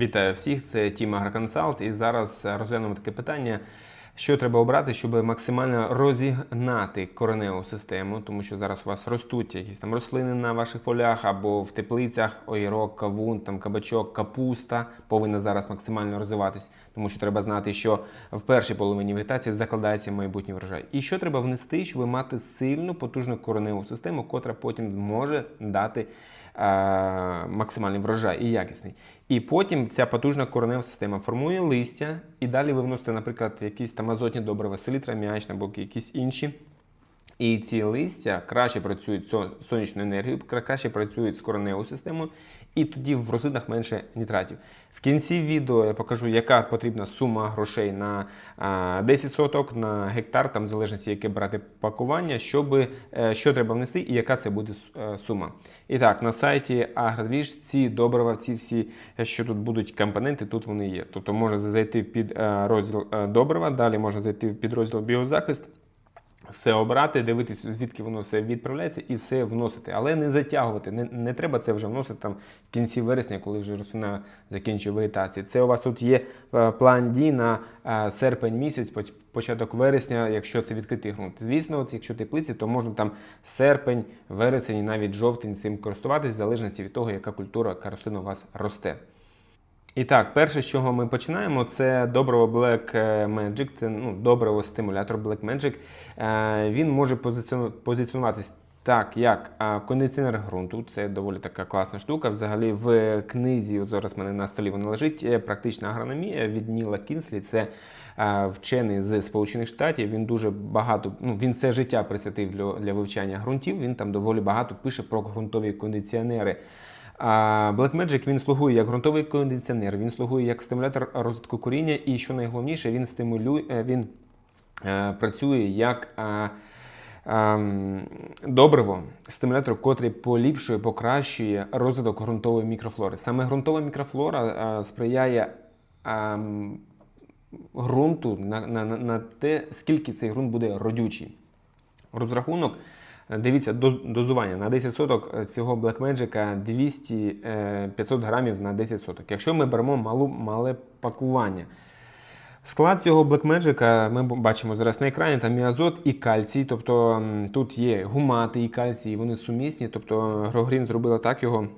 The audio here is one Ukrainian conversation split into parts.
Вітаю всіх, це Тім Агроконсалт. І зараз розглянемо таке питання, що треба обрати, щоб максимально розігнати кореневу систему, тому що зараз у вас ростуть якісь там рослини на ваших полях або в теплицях, огірок, кавун, там кабачок, капуста повинна зараз максимально розвиватись, тому що треба знати, що в першій половині вегетації закладається майбутній врожай. І що треба внести, щоб мати сильну потужну кореневу систему, котра потім може дати максимальний врожай і якісний. І потім ця потужна коренева система формує листя, і далі ви вносите, наприклад, якісь там азотні добрива, селітра м'ячна або якісь інші. І ці листя краще працюють з со- сонячною енергією, краще працюють з кореневою системою, і тоді в рослинах менше нітратів. В кінці відео я покажу, яка потрібна сума грошей на 10 соток, на гектар, там в залежності, яке брати пакування, щоб, е, що треба внести і яка це буде е, сума. І так, на сайті Агродвіж ці добрива, ці всі, що тут будуть компоненти, тут вони є. Тобто можна зайти під е, розділ добрива, далі можна зайти в підрозділ біозахист все обрати, дивитись, звідки воно все відправляється, і все вносити. Але не затягувати. Не, не треба це вже вносити там в кінці вересня, коли вже рослина закінчує вегетацію. Це у вас тут є е, план дій на е, серпень місяць, початок вересня, якщо це відкритий ґрунт. Звісно, от якщо теплиці, то можна там серпень, вересень і навіть жовтень цим користуватись, в залежності від того, яка культура яка у вас росте. І так, перше, з чого ми починаємо, це добриво Black Magic, це ну, добриво стимулятор Black Magic. Е, Він може позиціону- позиціонуватись так, як е, кондиціонер ґрунту. Це доволі така класна штука. Взагалі, в книзі, от зараз в мене на столі вона лежить, е, практична агрономія від Ніла Кінслі. Це е, вчений з Сполучених Штатів. Він дуже багато, ну він все життя присвятив для, для вивчання ґрунтів. Він там доволі багато пише про ґрунтові кондиціонери. А Blackmagic він слугує як ґрунтовий кондиціонер, він слугує як стимулятор розвитку коріння, і що найголовніше, він стимулює, е, він е, працює як е, ем, добриво, стимулятор, котрий поліпшує, покращує розвиток ґрунтової мікрофлори. Саме ґрунтова мікрофлора сприяє ем, ґрунту на, на, на те, скільки цей ґрунт буде родючий. Розрахунок. Е, Дивіться, дозування на 10 соток е, цього Blackmagic 200 е, 500 грамів на 10 соток. Якщо ми беремо малу, мале пакування. Склад цього Blackmagic ми бачимо зараз на екрані, там і азот, і кальцій. Тобто тут є гумати і кальцій, вони сумісні. Тобто Грогрін зробила так його,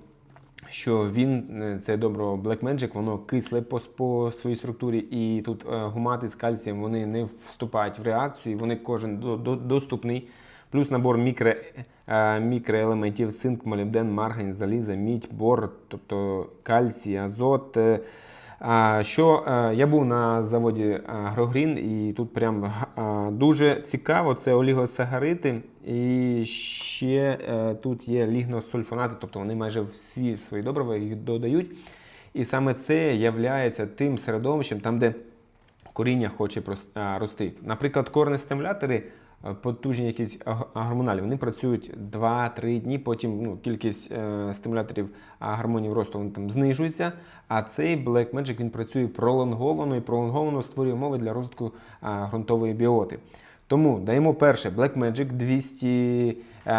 що він, е, це добро Black Magic, воно кисле по, по своїй структурі, і тут е, гумати з кальцієм вони не вступають в реакцію, вони кожен до, до, доступний. Плюс набор мікро, е, мікроелементів, цинк, молібден, маргань, заліза, мідь, бор, тобто кальцій, азот. е, Що е, я був на заводі Агрогрін, і тут прям дуже цікаво, це олігосагарити, і ще тут є лігносульфонати, тобто вони майже всі свої добрива їх додають. І саме це є тим середовищем, там, де коріння хоче рости. Наприклад, корнестимулятори, потужні якісь гормоналі, вони працюють 2-3 дні, потім ну, кількість е, стимуляторів гормонів росту вони там знижується. А цей Black Magic він працює пролонговано і пролонговано створює умови для розвитку а, ґрунтової біоти. Тому даємо перше Black Magic 200, е,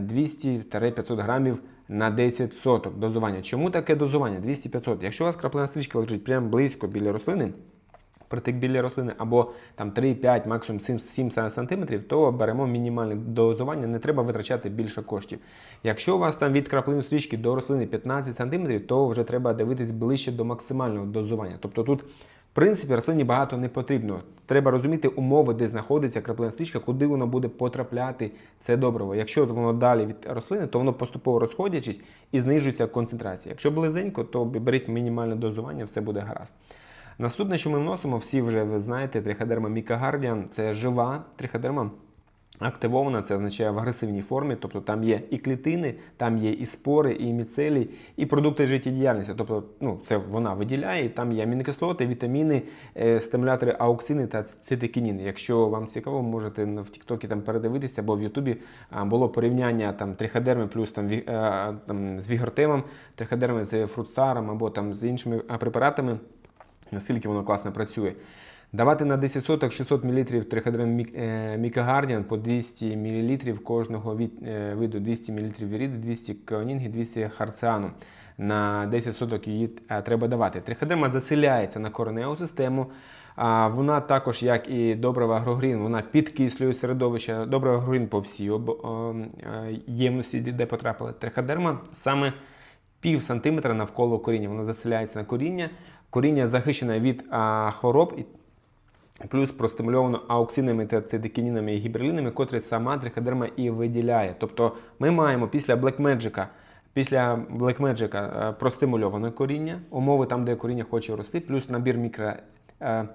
200-500 грамів на 10 соток дозування. Чому таке дозування? 200-500. Якщо у вас краплина стрічка лежить прямо близько біля рослини, притик біля рослини або там 3-5, максимум 7, 7 см, то беремо мінімальне дозування, не треба витрачати більше коштів. Якщо у вас там від краплини стрічки до рослини 15 см, то вже треба дивитись ближче до максимального дозування. Тобто тут, в принципі, рослині багато не потрібно. Треба розуміти умови, де знаходиться краплина стрічка, куди воно буде потрапляти це добриво. Якщо воно далі від рослини, то воно поступово розходячись і знижується концентрація. Якщо близенько, то беріть мінімальне дозування, все буде гаразд. Наступне, що ми вносимо, всі вже ви знаєте, триходерма мікагардіан це жива триходерма. Активована, це означає в агресивній формі, тобто там є і клітини, там є і спори, і міцелій, і продукти життєдіяльності. Тобто, ну, це вона виділяє, і там є амінокислоти, вітаміни, е, стимулятори ауксини та цитокініни. Якщо вам цікаво, можете в Тіктокі там передивитися, або в Ютубі було порівняння там триходерми плюс там, ві- е, там з вігортемом, триходерми з фрутстаром або там з іншими препаратами наскільки воно класно працює. Давати на 10 соток 600 мл триходерм мікагардіан по 200 мл кожного від, е, виду 200 мл віріди, 200 каонінги, 200 харціану. на 10 соток її е, треба давати. Триходерма заселяється на кореневу систему. А вона також, як і добрива агрогрін, вона підкислює середовище. Добрива агрогрін по всій е, ємності, де потрапила триходерма, саме пів сантиметра навколо коріння. Воно заселяється на коріння. Коріння захищене від а, хвороб плюс простимульовано ауксинами та цидикінінами і гіберлінами, котрі сама триходерма і виділяє. Тобто ми маємо після Blackmagic, після Blackmagic е, простимульоване коріння, умови там, де коріння хоче рости, плюс набір мікро. е,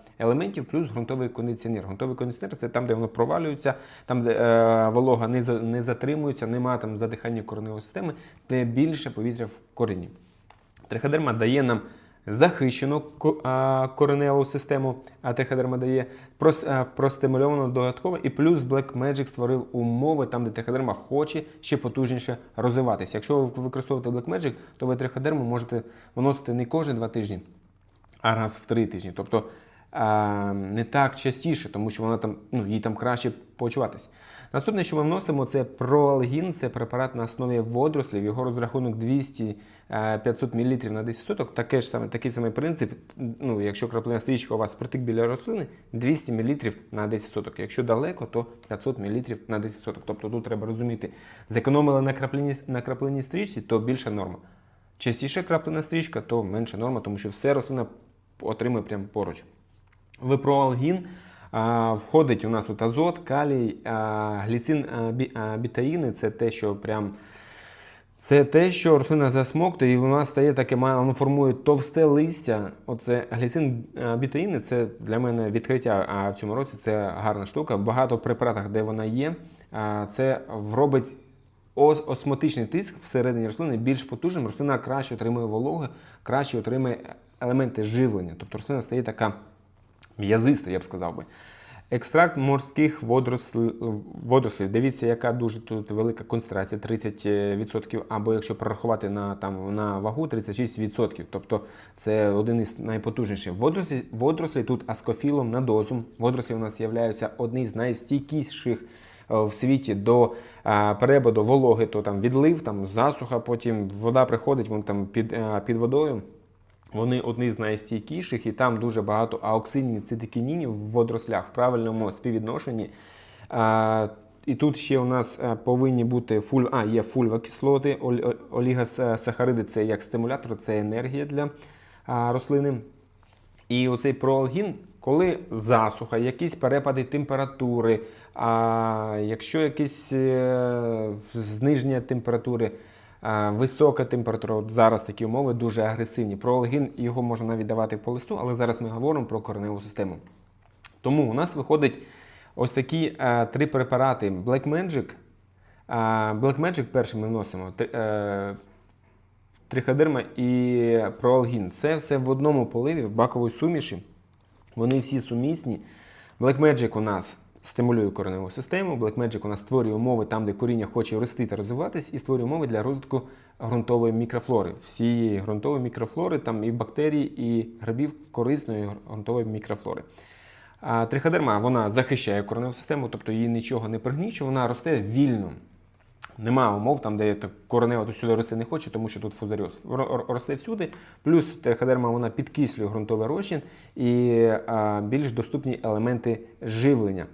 плюс ґрунтовий кондиціонер. Ґрунтовий кондиціонер це там, де воно провалюється, там, де е, волога не, не затримується, немає там задихання кореневої системи, де більше повітря в корені. Триходерма дає нам захищену кореневу систему, триходерма дає прос- а, простимульовану додатково, і плюс Black Magic створив умови там, де триходерма хоче ще потужніше розвиватися. Якщо ви використовуєте Black Magic, то ви триходерму можете виносити не кожні два тижні, а раз в три тижні. Тобто не так частіше, тому що вона там, ну, їй там краще почуватись. Наступне, що ми вносимо, це проалгін, це препарат на основі водорослів. Його розрахунок 200-500 мл на 10 соток. Таке ж саме, такий самий принцип. Ну, якщо краплина стрічка у вас притик біля рослини, 200 мл на 10 соток. Якщо далеко, то 500 мл на 10 соток. Тобто тут треба розуміти, зекономили на краплині, на краплинній стрічці, то більша норма. Частіше краплина стрічка, то менша норма, тому що все рослина отримує прямо поруч. В проалгін а, входить у нас тут азот, калій, гліцин, бітаїни. Це те, що прям. Це те, що рослина засмоктує, і вона стає таке, воно формує товсте листя. Оце гліцин бітаїни це для мене відкриття а в цьому році. Це гарна штука. Багато в препаратах, де вона є, це робить осмотичний тиск всередині рослини більш потужним. Рослина краще отримує вологи, краще отримує елементи живлення. Тобто рослина стає така м'язиста, я б сказав би. Екстракт морських водорослів. Дивіться, яка дуже тут велика концентрація 30%, або якщо прорахувати на, там, на вагу 36%. Тобто це один із найпотужніших. Водорослі, водорослі тут аскофілом на дозу. Водорослі у нас являються одні з найстійкіших е, в світі до е, перебуду вологи, то там відлив, там засуха, потім вода приходить, вон там під, е, під водою. Вони одні з найстійкіших, і там дуже багато ауксинів, цитикінінів в водорослях в правильному співвідношенні. А, і тут ще у нас е, повинні бути фуль... а, є фульвакислоти, олігосахариди це як стимулятор, це енергія для а, рослини. І оцей проалгін, коли засуха, якісь перепади температури, а якщо якісь е, зниження температури, висока температура, от зараз такі умови дуже агресивні. Про Проалгін його можна навіть давати по листу, але зараз ми говоримо про кореневу систему. Тому у нас виходить ось такі е, три препарати Black Magic. А, Black Magic перший ми вносимо. Е, і проалгін. Це все в одному поливі, в баковій суміші. Вони всі сумісні. Black Magic у нас стимулює кореневу систему. Black Magic у нас створює умови там, де коріння хоче рости та розвиватись, і створює умови для розвитку ґрунтової мікрофлори. Всієї ґрунтової мікрофлори, там і бактерій, і грибів корисної ґрунтової мікрофлори. А триходерма вона захищає кореневу систему, тобто її нічого не пригнічує, вона росте вільно. Нема умов, там, де коренева то сюди рости не хоче, тому що тут фузаріоз. Ро- ро- Росте всюди. Плюс триходерма вона підкислює ґрунтовий розчин і а, більш доступні елементи живлення.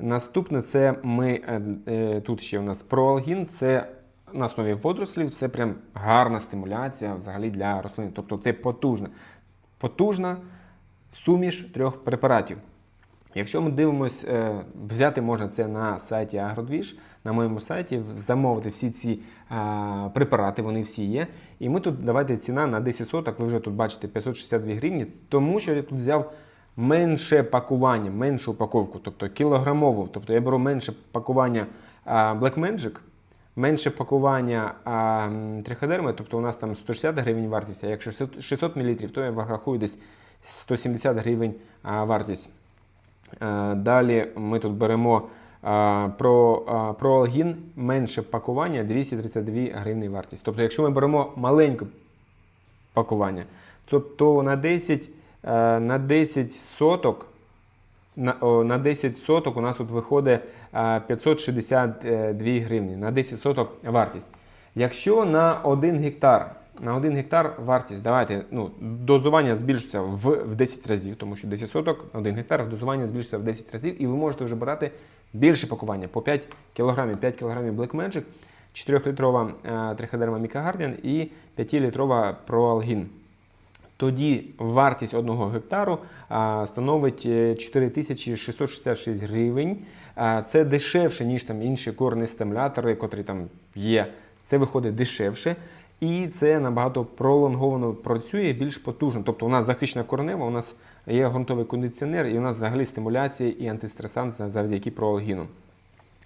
Наступне це ми е, е, тут ще у нас проалгін, це на основі водорослів, це прям гарна стимуляція взагалі для рослин. Тобто це потужна, потужна суміш трьох препаратів. Якщо ми дивимось, е, взяти можна це на сайті Агродвіж, на моєму сайті, замовити всі ці препарати, вони всі є. І ми тут давайте ціна на 10 соток, ви вже тут бачите 562 гривні, тому що я тут взяв менше пакування, меншу упаковку, тобто кілограмову. Тобто я беру менше пакування Black Magic, менше пакування триходерми, тобто у нас там 160 гривень вартість, а якщо 600 мл, то я рахую десь 170 гривень вартість. Е, Далі ми тут беремо про, проалгін менше пакування 232 гривні вартість. Тобто, якщо ми беремо маленьке пакування, то, то на 10, е, на 10 соток. На, 10 соток у нас тут виходить е, 562 гривні. На 10 соток вартість. Якщо на 1 гектар На 1 гектар вартість, давайте, ну, дозування збільшиться в, в 10 разів, тому що 10 соток на 1 гектар, дозування збільшиться в 10 разів, і ви можете вже брати більше пакування по 5 кг, 5 кг Black Magic, 4-літрова е, триходерма Мікагардіан і 5-літрова Proalgin. Тоді вартість одного гектару становить е, 4666 гривень. Це дешевше, ніж там інші корні стимулятори, котрі там є. Це виходить дешевше. І це набагато пролонговано працює більш потужно. Тобто у нас захищена коренева, у нас є ґрунтовий кондиціонер, і у нас взагалі стимуляція і антистресант завдяки проалгіну.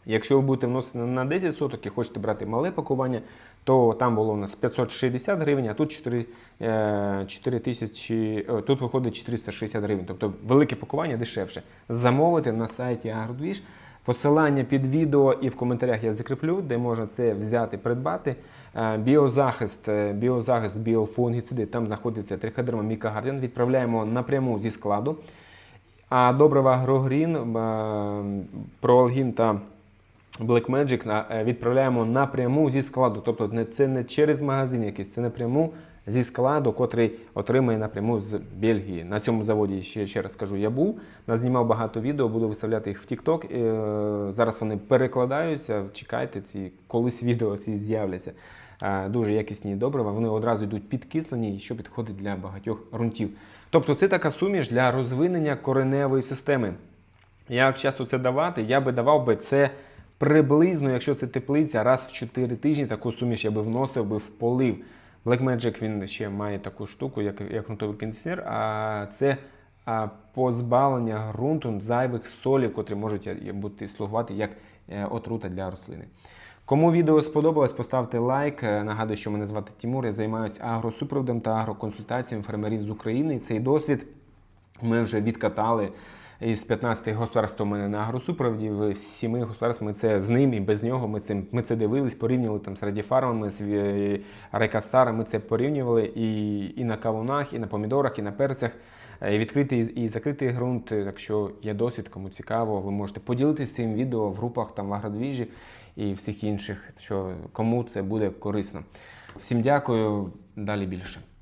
Якщо ви будете вносити на 10 соток і хочете брати мале пакування, то там було у нас 560 гривень, а тут 4, е, 4 тисячі, тут виходить 460 гривень. Тобто велике пакування дешевше. Замовити на сайті Агродвіж. Посилання під відео і в коментарях я закріплю, де можна це взяти, придбати. Е, Біозахист, е, біозахист, біофунгіциди, там знаходиться триходерма мікагардіан. Відправляємо напряму зі складу. А добрива Грогрін, проалгін та Black Magic на- е, відправляємо напряму зі складу. Тобто це не через магазин якийсь, це напряму зі складу, котрий отримає напряму з Бельгії. На цьому заводі ще, ще раз скажу, я був, назнімав багато відео, буду виставляти їх в TikTok. Е, Зараз вони перекладаються. Чекайте, ці колись відео ці з'являться. Е, Дуже якісні добрива. Вони одразу йдуть підкислені, що підходить для багатьох ґрунтів. Тобто це така суміш для розвинення кореневої системи. Як часто це давати? Я би давав би це приблизно, якщо це теплиця, раз в 4 тижні таку суміш я би вносив би в полив. Black Magic він ще має таку штуку, як, як ґрунтовий кондиціонер, а це а, позбавлення ґрунту зайвих солів, котрі можуть е, бути слугувати як е, отрута для рослини. Кому відео сподобалось, поставте лайк. Е, Нагадую, що мене звати Тимур. Я займаюся агросупроводом та агроконсультаціями фермерів з України. Цей досвід ми вже відкатали із 15 господарств у мене на агросупроводі. В 7 господарств ми це з ним і без нього. Ми це, ми це дивились, порівнювали там з радіфармами, з е, Рекастара. Ми це порівнювали і, і на кавунах, і на помідорах, і на перцях. Е, відкритий і закритий ґрунт. Якщо є досвід, кому цікаво, ви можете поділитися цим відео в групах там в агродвіжі і всіх інших, що кому це буде корисно. Всім дякую. Далі більше.